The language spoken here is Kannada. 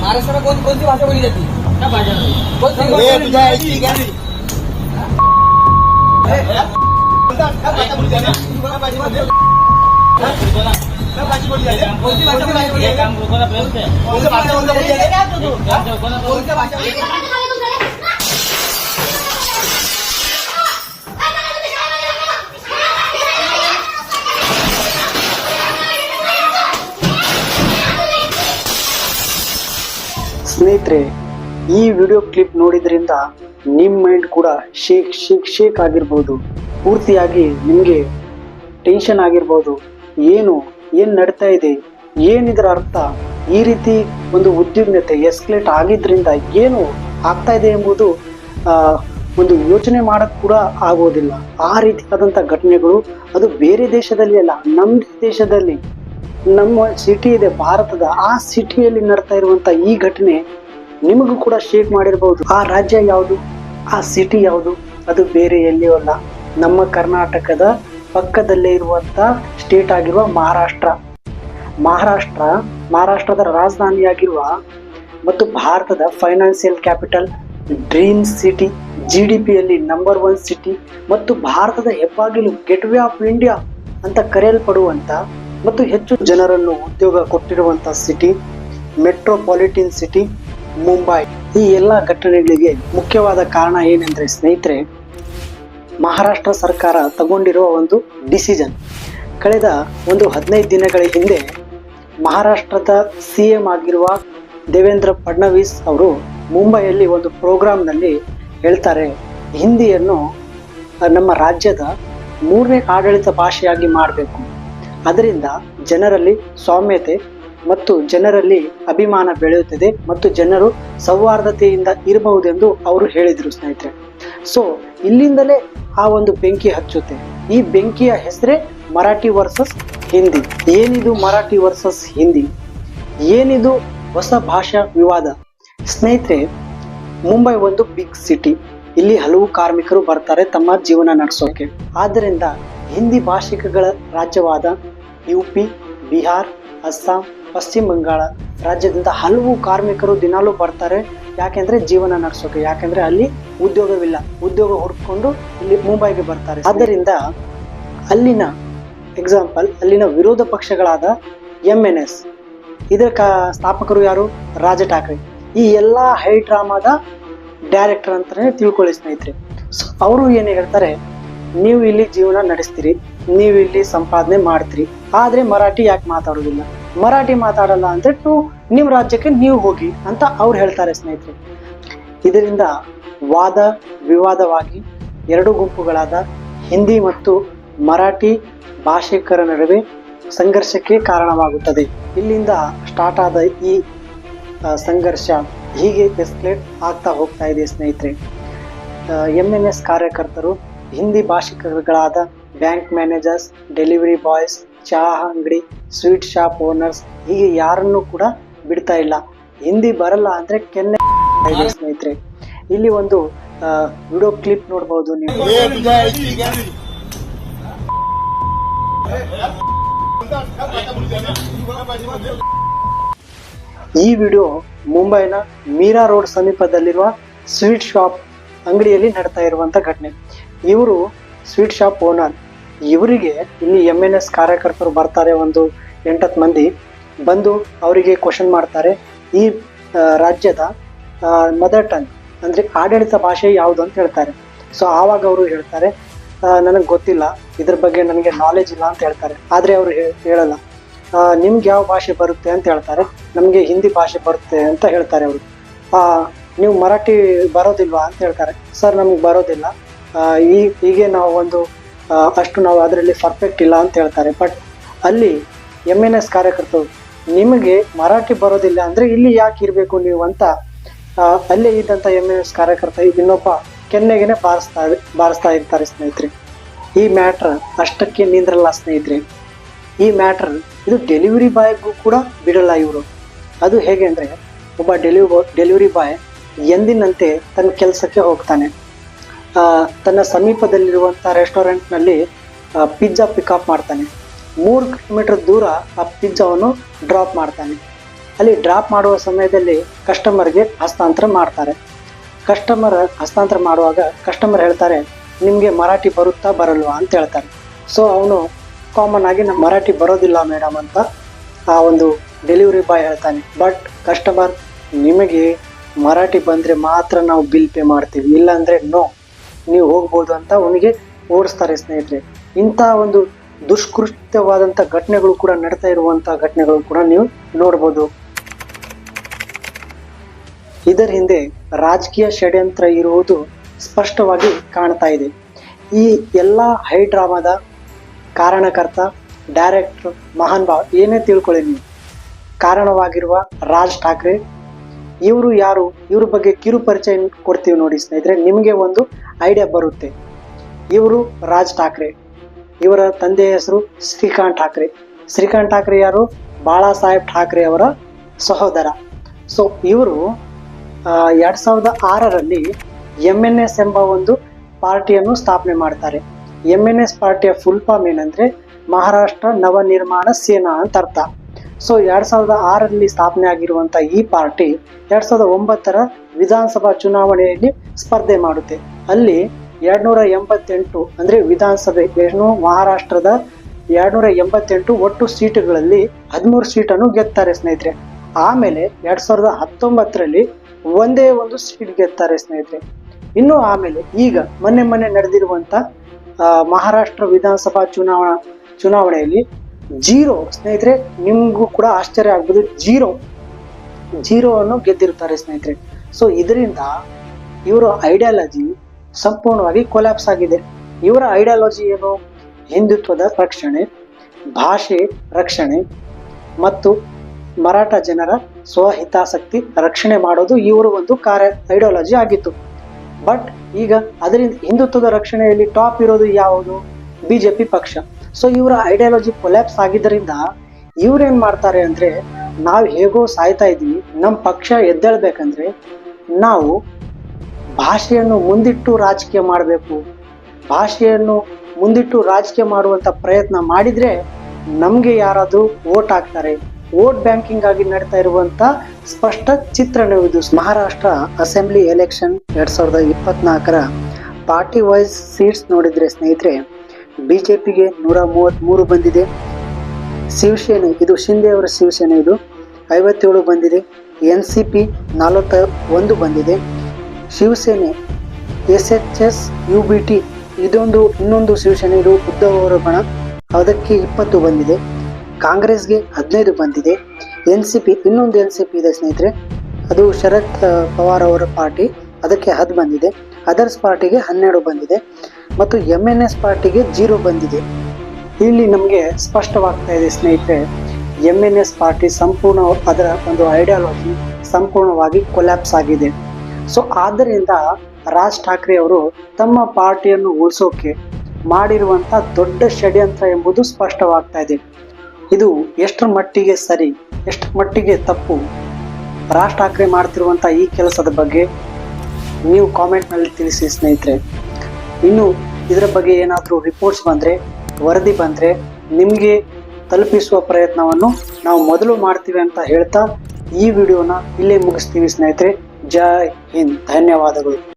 महाराष्ट्राला कोण कोणती भाषा बोलली जाते कोणती ए, भाषा? तुझ्या आईची गाडी. कोणती भाषा बोलली जाते? कोणत्या ಸ್ನೇಹಿತರೆ, ಈ ವಿಡಿಯೋ ಕ್ಲಿಪ್ ನೋಡಿದ್ರಿಂದ ನಿಮ್ಮ ಮೈಂಡ್ ಕೂಡ ಶೇಕ್ ಶೇಕ್ ಶೇಕ್ ಆಗಿರ್ಬೋದು. ಪೂರ್ತಿಯಾಗಿ ನಿಮಗೆ ಟೆನ್ಷನ್ ಆಗಿರ್ಬೋದು. ಏನು ಏನು ನಡೀತಾ ಇದೆ ಏನಿದ್ರ ಅರ್ಥ? ಈ ರೀತಿ ಒಂದು ಉದ್ವಿಗ್ನತೆ ಎಸ್ಕಲೇಟ್ ಆಗಿದ್ರಿಂದ ಏನು ಆಗ್ತಾ ಇದೆ ಎಂಬುದು ಒಂದು ಯೋಚನೆ ಮಾಡೋಕ್ಕೆ ಕೂಡ ಆಗೋದಿಲ್ಲ. ಆ ರೀತಿಯಾದಂಥ ಘಟನೆಗಳು ಅದು ಬೇರೆ ದೇಶದಲ್ಲಿ ಅಲ್ಲ ನಮ್ಮ ದೇಶದಲ್ಲಿ. ನಮ್ಮ ಸಿಟಿ ಇದೆ, ಭಾರತದ. ಆ ಸಿಟಿಯಲ್ಲಿ ನಡ್ತಾ ಇರುವಂತ ಈ ಘಟನೆ ನಿಮಗೂ ಕೂಡ ಶೇಕ್ ಮಾಡಿರ್ಬೋದು. ಆ ರಾಜ್ಯ ಯಾವುದು? ಆ ಸಿಟಿ ಯಾವುದು? ಅದು ಬೇರೆ ಎಲ್ಲಿಯೂ ಅಲ್ಲ. ನಮ್ಮ ಕರ್ನಾಟಕದ ಪಕ್ಕದಲ್ಲೇ ಇರುವಂತ ಸ್ಟೇಟ್ ಆಗಿರುವ ಮಹಾರಾಷ್ಟ್ರ. ಮಹಾರಾಷ್ಟ್ರ, ಮಹಾರಾಷ್ಟ್ರದ ರಾಜಧಾನಿಯಾಗಿರುವ ಮತ್ತು ಭಾರತದ financial capital dream city G D ಪಿಯಲ್ಲಿ ನಂಬರ್ ಒನ್ ಸಿಟಿ ಮತ್ತು ಭಾರತದ ಹೆಬ್ಬಾಗಿಲು ಗೆಟ್ವೇ ಆಫ್ ಇಂಡಿಯಾ ಅಂತ ಕರೆಯಲ್ಪಡುವಂಥ ಮತ್ತು ಹೆಚ್ಚು ಜನರನ್ನು ಉದ್ಯೋಗ ಕೊಟ್ಟಿರುವಂಥ ಸಿಟಿ ಮೆಟ್ರೋಪಾಲಿಟನ್ ಸಿಟಿ ಮುಂಬೈ. ಈ ಎಲ್ಲ ಘಟನೆಗಳಿಗೆ ಮುಖ್ಯವಾದ ಕಾರಣ ಏನೆಂದ್ರೆ ಸ್ನೇಹಿತರೆ, ಮಹಾರಾಷ್ಟ್ರ ಸರ್ಕಾರ ತಗೊಂಡಿರುವ ಒಂದು ಡಿಸಿಷನ್. ಕಳೆದ ಒಂದು ಹದಿನೈದು ದಿನಗಳ ಹಿಂದೆ ಮಹಾರಾಷ್ಟ್ರದ ಸಿ ಎಂ ಆಗಿರುವ ದೇವೇಂದ್ರ ಫಡ್ನವೀಸ್ ಅವರು ಮುಂಬೈಯಲ್ಲಿ ಒಂದು ಪ್ರೋಗ್ರಾಂನಲ್ಲಿ ಹೇಳ್ತಾರೆ, ಹಿಂದಿಯನ್ನು ನಮ್ಮ ರಾಜ್ಯದ ಮೂರನೇ ಆಡಳಿತ ಭಾಷೆಯಾಗಿ ಮಾಡಬೇಕು. ಅದರಿಂದ ಜನರಲ್ಲಿ ಸೌಮ್ಯತೆ ಮತ್ತು ಜನರಲ್ಲಿ ಅಭಿಮಾನ ಬೆಳೆಯುತ್ತದೆ ಮತ್ತು ಜನರು ಸೌಹಾರ್ದತೆಯಿಂದ ಇರಬಹುದೆಂದು ಅವರು ಹೇಳಿದರು, ಸ್ನೇಹಿತರೆ. ಸೊ ಇಲ್ಲಿಂದಲೇ ಆ ಒಂದು ಬೆಂಕಿ ಹಚ್ಚುತ್ತೆ. ಈ ಬೆಂಕಿಯ ಹೆಸರೇ ಮರಾಠಿ ವರ್ಸಸ್ ಹಿಂದಿ. ಏನಿದು ಮರಾಠಿ ವರ್ಸಸ್ ಹಿಂದಿ? ಏನಿದು ಹೊಸ ಭಾಷಾ ವಿವಾದ? ಸ್ನೇಹಿತರೆ, ಮುಂಬೈ ಒಂದು ಬಿಗ್ ಸಿಟಿ ಇಲ್ಲಿ ಹಲವು ಕಾರ್ಮಿಕರು ಬರ್ತಾರೆ ತಮ್ಮ ಜೀವನ ನಡೆಸೋಕೆ. ಆದ್ದರಿಂದ ಹಿಂದಿ ಭಾಷಿಕಗಳ ರಾಜ್ಯವಾದ ಯು ಪಿ ಬಿಹಾರ್ ಅಸ್ಸಾಂ ಪಶ್ಚಿಮ ಬಂಗಾಳ ರಾಜ್ಯದಿಂದ ಹಲವು ಕಾರ್ಮಿಕರು ದಿನಾಲೂ ಬರ್ತಾರೆ. ಯಾಕೆಂದ್ರೆ ಜೀವನ ನಡೆಸೋಕೆ, ಯಾಕೆಂದ್ರೆ ಅಲ್ಲಿ ಉದ್ಯೋಗವಿಲ್ಲ. ಉದ್ಯೋಗ ಹುಡ್ಕೊಂಡು ಇಲ್ಲಿ ಮುಂಬೈಗೆ ಬರ್ತಾರೆ. ಆದ್ದರಿಂದ ಅಲ್ಲಿನ ಎಕ್ಸಾಂಪಲ್ ಅಲ್ಲಿನ ವಿರೋಧ ಪಕ್ಷಗಳಾದ ಎಂ ಎನ್ ಎಸ್ ಇದರ ಸ್ಥಾಪಕರು ಯಾರು? ರಾಜ ಠಾಕ್ರೆ. ಈ ಎಲ್ಲ ಹೈ ಡ್ರಾಮಾದ ಡೈರೆಕ್ಟರ್ ಅಂತಾನೆ ತಿಳ್ಕೊಳ್ಳಿ ಸ್ನೇಹಿತರೆ. ಸೊ ಅವರು ಏನು ಹೇಳ್ತಾರೆ? ನೀವು ಇಲ್ಲಿ ಜೀವನ ನಡೆಸ್ತೀರಿ, ನೀವು ಇಲ್ಲಿ ಸಂಪಾದನೆ ಮಾಡ್ತೀರಿ. ಆದರೆ ಮರಾಠಿ ಯಾಕೆ ಮಾತಾಡೋದಿಲ್ಲ? ಮರಾಠಿ ಮಾತಾಡಲ್ಲ ಅಂದ್ರೆ ನೀವು ನಿಮ್ಮ ರಾಜ್ಯಕ್ಕೆ ನೀವು ಹೋಗಿ ಅಂತ ಅವ್ರು ಹೇಳ್ತಾರೆ ಸ್ನೇಹಿತರೆ. ಇದರಿಂದ ವಾದ ವಿವಾದವಾಗಿ ಎರಡು ಗುಂಪುಗಳಾದ ಹಿಂದಿ ಮತ್ತು ಮರಾಠಿ ಭಾಷಿಕರ ನಡುವೆ ಸಂಘರ್ಷಕ್ಕೆ ಕಾರಣವಾಗುತ್ತದೆ. ಇಲ್ಲಿಂದ ಸ್ಟಾರ್ಟ್ ಆದ ಈ ಸಂಘರ್ಷ ಹೀಗೆ ಎಸ್ಕಲೇಟ್ ಆಗ್ತಾ ಹೋಗ್ತಾ ಇದೆ ಸ್ನೇಹಿತರೆ. ಎಂ ಎನ್ ಎಸ್ ಕಾರ್ಯಕರ್ತರು, ಹಿಂದಿ ಭಾಷಿಕರುಗಳಾದ ಬ್ಯಾಂಕ್ ಮ್ಯಾನೇಜರ್ಸ್ ಡೆಲಿವರಿ ಬಾಯ್ಸ್ ಚಹಾ ಅಂಗಡಿ ಸ್ವೀಟ್ ಶಾಪ್ ಓನರ್ಸ್ ಹೀಗೆ ಯಾರನ್ನು ಕೂಡ ಬಿಡ್ತಾ ಇಲ್ಲ. ಹಿಂದಿ ಬರಲ್ಲ ಅಂದ್ರೆ ಕೆನ್ನೆ ಸ್ನೇಹಿತರೆ. ಇಲ್ಲಿ ಒಂದು ವಿಡಿಯೋ ಕ್ಲಿಪ್ ನೋಡಬಹುದು ನೀವು. ಈ ವಿಡಿಯೋ ಮುಂಬೈನ ಮೀರಾ ರೋಡ್ ಸಮೀಪದಲ್ಲಿರುವ ಸ್ವೀಟ್ ಶಾಪ್ ಅಂಗಡಿಯಲ್ಲಿ ನಡೀತಾ ಇರುವಂತ ಘಟನೆ. ಇವರು ಸ್ವೀಟ್ ಶಾಪ್ ಓನರ್. ಇವರಿಗೆ ಇಲ್ಲಿ ಎಂ ಎನ್ ಎಸ್ ಕಾರ್ಯಕರ್ತರು ಬರ್ತಾರೆ ಒಂದು ಎಂಟತ್ತು ಮಂದಿ ಬಂದು ಅವರಿಗೆ ಕ್ವಶನ್ ಮಾಡ್ತಾರೆ. ಈ ರಾಜ್ಯದ ಮದರ್ ಟಂಗ್ ಅಂದರೆ ಆಡಳಿತ ಭಾಷೆ ಯಾವುದು ಅಂತ ಹೇಳ್ತಾರೆ. ಸೊ ಆವಾಗ ಅವರು ಹೇಳ್ತಾರೆ ನನಗೆ ಗೊತ್ತಿಲ್ಲ, ಇದ್ರ ಬಗ್ಗೆ ನನಗೆ ನಾಲೆಜ್ ಇಲ್ಲ ಅಂತ ಹೇಳ್ತಾರೆ. ಆದರೆ ಅವರು ಹೇಳಲ್ಲ. ನಿಮ್ಗೆ ಯಾವ ಭಾಷೆ ಬರುತ್ತೆ ಅಂತ ಹೇಳ್ತಾರೆ. ನಮಗೆ ಹಿಂದಿ ಭಾಷೆ ಬರುತ್ತೆ ಅಂತ ಹೇಳ್ತಾರೆ ಅವರು. ನೀವು ಮರಾಠಿ ಬರೋದಿಲ್ವಾ ಅಂತ ಹೇಳ್ತಾರೆ. ಸರ್, ನಮ್ಗೆ ಬರೋದಿಲ್ಲ. ಈ, ಹೀಗೆ ನಾವು ಒಂದು ಅಷ್ಟು ನಾವು ಅದರಲ್ಲಿ ಪರ್ಫೆಕ್ಟ್ ಇಲ್ಲ ಅಂತ ಹೇಳ್ತಾರೆ. ಬಟ್ ಅಲ್ಲಿ ಎಂ ಎನ್ ಎಸ್ ಕಾರ್ಯಕರ್ತರು, ನಿಮಗೆ ಮರಾಠಿ ಬರೋದಿಲ್ಲ ಅಂದರೆ ಇಲ್ಲಿ ಯಾಕೆ ಇರಬೇಕು ನೀವು ಅಂತ ಅಲ್ಲೇ ಇದ್ದಂಥ ಎಂ ಎನ್ ಎಸ್ ಕಾರ್ಯಕರ್ತ ಇನ್ನೊಬ್ಬ ಕೆನ್ನೆಗೆನೆ ಬಾರಿಸ್ತಾ ಬಾರಿಸ್ತಾ ಇರ್ತಾರೆ ಸ್ನೇಹಿತರೆ. ಈ ಮ್ಯಾಟ್ರ್ ಅಷ್ಟಕ್ಕೆ ನಿಂದ್ರಲ್ಲ ಸ್ನೇಹಿತರೆ. ಈ ಮ್ಯಾಟ್ರ್ ಇದು ಡೆಲಿವರಿ ಬಾಯ್ಗೂ ಕೂಡ ಬಿಡಲ್ಲ ಇವರು. ಅದು ಹೇಗೆ ಅಂದರೆ, ಒಬ್ಬ ಡೆಲಿವ ಡೆಲಿವರಿ ಬಾಯ್ ಎಂದಿನಂತೆ ತನ್ನ ಕೆಲಸಕ್ಕೆ ಹೋಗ್ತಾನೆ. ತನ್ನ ಸಮೀಪದಲ್ಲಿರುವಂಥ ರೆಸ್ಟೋರೆಂಟ್ನಲ್ಲಿ ಪಿಜ್ಜಾ ಪಿಕಪ್ ಮಾಡ್ತಾನೆ. ಮೂರು ಕಿಲೋಮೀಟರ್ ದೂರ ಆ ಪಿಜ್ಜಾವನ್ನು ಡ್ರಾಪ್ ಮಾಡ್ತಾನೆ. ಅಲ್ಲಿ ಡ್ರಾಪ್ ಮಾಡುವ ಸಮಯದಲ್ಲಿ ಕಸ್ಟಮರ್ಗೆ ಹಸ್ತಾಂತರ ಮಾಡ್ತಾರೆ. ಕಸ್ಟಮರ್ ಹಸ್ತಾಂತರ ಮಾಡುವಾಗ ಕಸ್ಟಮರ್ ಹೇಳ್ತಾರೆ, ನಿಮಗೆ ಮರಾಠಿ ಬರುತ್ತಾ ಬರಲ್ವಾ? ಅಂತ ಹೇಳ್ತಾರೆ. ಸೊ ಅವನು ಕಾಮನ್ ಆಗಿ ನಮ್ಮ ಮರಾಠಿ ಬರೋದಿಲ್ಲ ಮೇಡಮ್ ಅಂತ ಆ ಒಂದು ಡೆಲಿವರಿ ಬಾಯ್ ಹೇಳ್ತಾನೆ. ಬಟ್ ಕಸ್ಟಮರ್ ನಿಮಗೆ ಮರಾಠಿ ಬಂದರೆ ಮಾತ್ರ ನಾವು ಬಿಲ್ ಪೇ ಮಾಡ್ತೀವಿ. ಇಲ್ಲಾಂದರೆ ನೋ ನೀವು ಹೋಗ್ಬೋದು ಅಂತ ಅವನಿಗೆ ಓಡಿಸ್ತಾರೆ ಸ್ನೇಹಿತರೆ. ಇಂಥ ಒಂದು ದುಷ್ಕೃತ್ಯವಾದಂಥ ಘಟನೆಗಳು ಕೂಡ ನಡೀತಾ ಇರುವಂಥ ಘಟನೆಗಳು ಕೂಡ ನೀವು ನೋಡ್ಬೋದು. ಇದರ ಹಿಂದೆ ರಾಜಕೀಯ ಷಡ್ಯಂತ್ರ ಇರುವುದು ಸ್ಪಷ್ಟವಾಗಿ ಕಾಣ್ತಾ ಇದೆ. ಈ ಎಲ್ಲ ಹೈ ಡ್ರಾಮಾದ ಕಾರಣಕರ್ತ, ಡೈರೆಕ್ಟರ್ ಮಹಾನ್ ಭಾವ್ ಏನೇ ತಿಳ್ಕೊಳ್ಳಿ ನೀವು. ಕಾರಣವಾಗಿರುವ ರಾಜ್ ಠಾಕ್ರೆ ಇವರು ಯಾರು? ಇವ್ರ ಬಗ್ಗೆ ಕಿರು ಪರಿಚಯ ಕೊಡ್ತೀವಿ ನೋಡಿ ಸ್ನೇಹಿತರೆ, ನಿಮಗೆ ಒಂದು ಐಡಿಯಾ ಬರುತ್ತೆ. ಇವರು ರಾಜ್ ಠಾಕ್ರೆ. ಇವರ ತಂದೆಯ ಹೆಸರು ಶ್ರೀಕಾಂತ್ ಠಾಕ್ರೆ. ಶ್ರೀಕಾಂತ್ ಠಾಕ್ರೆ ಯಾರು? ಬಾಳಾ ಸಾಹೇಬ್ ಠಾಕ್ರೆ ಅವರ ಸಹೋದರ. ಸೊ ಇವರು ಎರಡು ಸಾವಿರದ ಆರರಲ್ಲಿ ಎಂ ಎನ್ ಎಸ್ ಎಂಬ ಒಂದು ಪಾರ್ಟಿಯನ್ನು ಸ್ಥಾಪನೆ ಮಾಡ್ತಾರೆ. ಎಂ ಎನ್ ಎಸ್ ಪಾರ್ಟಿಯ ಫುಲ್ ಫಾರ್ಮ್ ಏನಂದ್ರೆ ಮಹಾರಾಷ್ಟ್ರ ನವನಿರ್ಮಾಣ ಸೇನಾ ಅಂತ ಅರ್ಥ. ಸೊ ಎರಡ್ ಸಾವಿರದ ಆರರಲ್ಲಿ ಸ್ಥಾಪನೆ ಆಗಿರುವಂತ ಈ ಪಾರ್ಟಿ ಎರಡ್ ಸಾವಿರದ ಒಂಬತ್ತರ ವಿಧಾನಸಭಾ ಚುನಾವಣೆಯಲ್ಲಿ ಸ್ಪರ್ಧೆ ಮಾಡುತ್ತೆ. ಅಲ್ಲಿ ಎರಡ್ನೂರ ಎಂಬತ್ತೆಂಟು ಅಂದ್ರೆ ವಿಧಾನಸಭೆ ಏನು ಮಹಾರಾಷ್ಟ್ರದ ಎರಡ್ನೂರ ಎಂಬತ್ತೆಂಟು ಒಟ್ಟು ಸೀಟುಗಳಲ್ಲಿ ಹದಿಮೂರು ಸೀಟನ್ನು ಗೆದ್ದಾರೆ ಸ್ನೇಹಿತರೆ. ಆಮೇಲೆ ಎರಡ್ ಸಾವಿರದ ಹತ್ತೊಂಬತ್ತರಲ್ಲಿ ಒಂದೇ ಒಂದು ಸೀಟ್ ಗೆದ್ದಾರೆ ಸ್ನೇಹಿತರೆ. ಇನ್ನು ಆಮೇಲೆ ಈಗ ಮೊನ್ನೆ ಮೊನ್ನೆ ನಡೆದಿರುವಂತ ಮಹಾರಾಷ್ಟ್ರ ವಿಧಾನಸಭಾ ಚುನಾವಣಾ, ಚುನಾವಣೆಯಲ್ಲಿ ಜೀರೋ ಸ್ನೇಹಿತರೆ, ನಿಮಗೂ ಕೂಡ ಆಶ್ಚರ್ಯ ಆಗ್ಬೋದು. ಜೀರೋ. ಜೀರೋ ಅನ್ನು ಗೆದ್ದಿರ್ತಾರೆ ಸ್ನೇಹಿತರೆ. ಸೊ ಇದರಿಂದ ಇವರ ಐಡಿಯಾಲಜಿ ಸಂಪೂರ್ಣವಾಗಿ ಕೊಲ್ಯಾಪ್ಸ್ ಆಗಿದೆ. ಇವರ ಐಡಿಯಾಲಜಿ ಏನು? ಹಿಂದುತ್ವದ ರಕ್ಷಣೆ, ಭಾಷೆ ರಕ್ಷಣೆ ಮತ್ತು ಮರಾಠ ಜನರ ಸ್ವಹಿತಾಸಕ್ತಿ ರಕ್ಷಣೆ ಮಾಡೋದು ಇವರ ಒಂದು ಕಾರ್ಯ ಐಡಿಯಾಲಜಿ ಆಗಿತ್ತು. ಬಟ್ ಈಗ ಅದರಿಂದ ಹಿಂದುತ್ವದ ರಕ್ಷಣೆಯಲ್ಲಿ ಟಾಪ್ ಇರೋದು ಯಾವುದು? ಬಿಜೆಪಿ ಪಕ್ಷ. ಸೊ ಇವರ ಐಡಿಯಾಲಜಿ ಕೊಲ್ಯಾಪ್ಸ್ ಆಗಿದ್ದರಿಂದ ಇವ್ರೇನ್ ಮಾಡ್ತಾರೆ ಅಂದ್ರೆ ನಾವು ಹೇಗೋ ಸಾಯ್ತಾ ಇದೀವಿ ನಮ್ಮ ಪಕ್ಷ ಎದ್ದೇಳ್ಬೇಕಂದ್ರೆ ನಾವು ಭಾಷೆಯನ್ನು ಮುಂದಿಟ್ಟು ರಾಜಕೀಯ ಮಾಡಬೇಕು. ಭಾಷೆಯನ್ನು ಮುಂದಿಟ್ಟು ರಾಜಕೀಯ ಮಾಡುವಂತ ಪ್ರಯತ್ನ ಮಾಡಿದ್ರೆ ನಮಗೆ ಯಾರಾದರೂ ವೋಟ್ ಹಾಕ್ತಾರೆ. ವೋಟ್ ಬ್ಯಾಂಕಿಂಗ್ ಆಗಿ ನಡೀತಾ ಇರುವಂತ ಸ್ಪಷ್ಟ ಚಿತ್ರಣವಿದು ಮಹಾರಾಷ್ಟ್ರ ಅಸೆಂಬ್ಲಿ ಎಲೆಕ್ಷನ್ ಎರಡು ಸಾವಿರದ ಇಪ್ಪತ್ನಾಲ್ಕರ ಪಾರ್ಟಿ ವೈಸ್ ಸೀಟ್ಸ್ ನೋಡಿದ್ರೆ ಸ್ನೇಹಿತರೆ ಬಿಜೆಪಿಗೆ ನೂರ ಮೂವತ್ತ್ ಮೂರು ಬಂದಿದೆ. ಶಿವಸೇನೆ ಇದು ಶಿಂದೆ ಅವರ ಶಿವಸೇನೆ ಇದು. ಐವತ್ತೇಳು ಬಂದಿದೆ. ಎನ್ ಸಿ ಪಿ ನಲವತ್ತ ಒಂದು ಬಂದಿದೆ. Shiv Sena S H S U B T ಇದೊಂದು ಇನ್ನೊಂದು ಶಿವಸೇನೆ ಇದು ಉದ್ಧವ್ ಅವರ ಬಣ. ಅದಕ್ಕೆ ಇಪ್ಪತ್ತು ಬಂದಿದೆ. ಕಾಂಗ್ರೆಸ್ಗೆ ಹದಿನೈದು ಬಂದಿದೆ. ಎನ್ ಸಿ ಪಿ ಇನ್ನೊಂದು ಎನ್ ಸಿ ಪಿ ಇದೆ ಸ್ನೇಹಿತರೆ. ಅದು ಶರದ್ ಆ, ಪವಾರ್ ಅವರ ಪಾರ್ಟಿ. ಅದಕ್ಕೆ ಹದ್ ಬಂದಿದೆ. ಅದರ್ಸ್ ಪಾರ್ಟಿಗೆ ಹನ್ನೆರಡು ಬಂದಿದೆ ಮತ್ತು ಎಂ ಎನ್ ಎಸ್ ಪಾರ್ಟಿಗೆ ಜೀರೋ ಬಂದಿದೆ. ಇಲ್ಲಿ ನಮಗೆ ಸ್ಪಷ್ಟವಾಗ್ತಾ ಇದೆ ಸ್ನೇಹಿತರೆ ಎಂ ಎನ್ ಎಸ್ ಪಾರ್ಟಿ ಸಂಪೂರ್ಣ ಅದರ ಒಂದು ಐಡಿಯಾಲಜಿ ಸಂಪೂರ್ಣವಾಗಿ ಕೊಲ್ಯಾಪ್ಸ್ ಆಗಿದೆ. ಸೊ ಆದ್ದರಿಂದ ರಾಜ್ ಠಾಕ್ರೆ ಅವರು ತಮ್ಮ ಪಾರ್ಟಿಯನ್ನು ಉಳಿಸೋಕೆ ಮಾಡಿರುವಂಥ ದೊಡ್ಡ ಷಡ್ಯಂತ್ರ ಎಂಬುದು ಸ್ಪಷ್ಟವಾಗ್ತಾ ಇದೆ. ಇದು ಎಷ್ಟರ ಮಟ್ಟಿಗೆ ಸರಿ, ಎಷ್ಟರ ಮಟ್ಟಿಗೆ ತಪ್ಪು? ರಾಜ್ ಠಾಕ್ರೆ ಮಾಡ್ತಿರುವಂಥ ಈ ಕೆಲಸದ ಬಗ್ಗೆ ನೀವು ಕಾಮೆಂಟ್ನಲ್ಲಿ ತಿಳಿಸಿ ಸ್ನೇಹಿತರೆ. ಇನ್ನು ಇದರ ಬಗ್ಗೆ ಏನಾದರೂ ರಿಪೋರ್ಟ್ಸ್ ಬಂದರೆ, ವರದಿ ಬಂದರೆ, ನಿಮಗೆ ತಲುಪಿಸುವ ಪ್ರಯತ್ನವನ್ನು ನಾವು ಮೊದಲು ಮಾಡ್ತೀವಿ ಅಂತ ಹೇಳ್ತಾ ಈ ವಿಡಿಯೋನ ಇಲ್ಲೇ ಮುಗಿಸ್ತೀವಿ ಸ್ನೇಹಿತರೆ. ಜೈ ಹಿಂದ್. ಧನ್ಯವಾದಗಳು.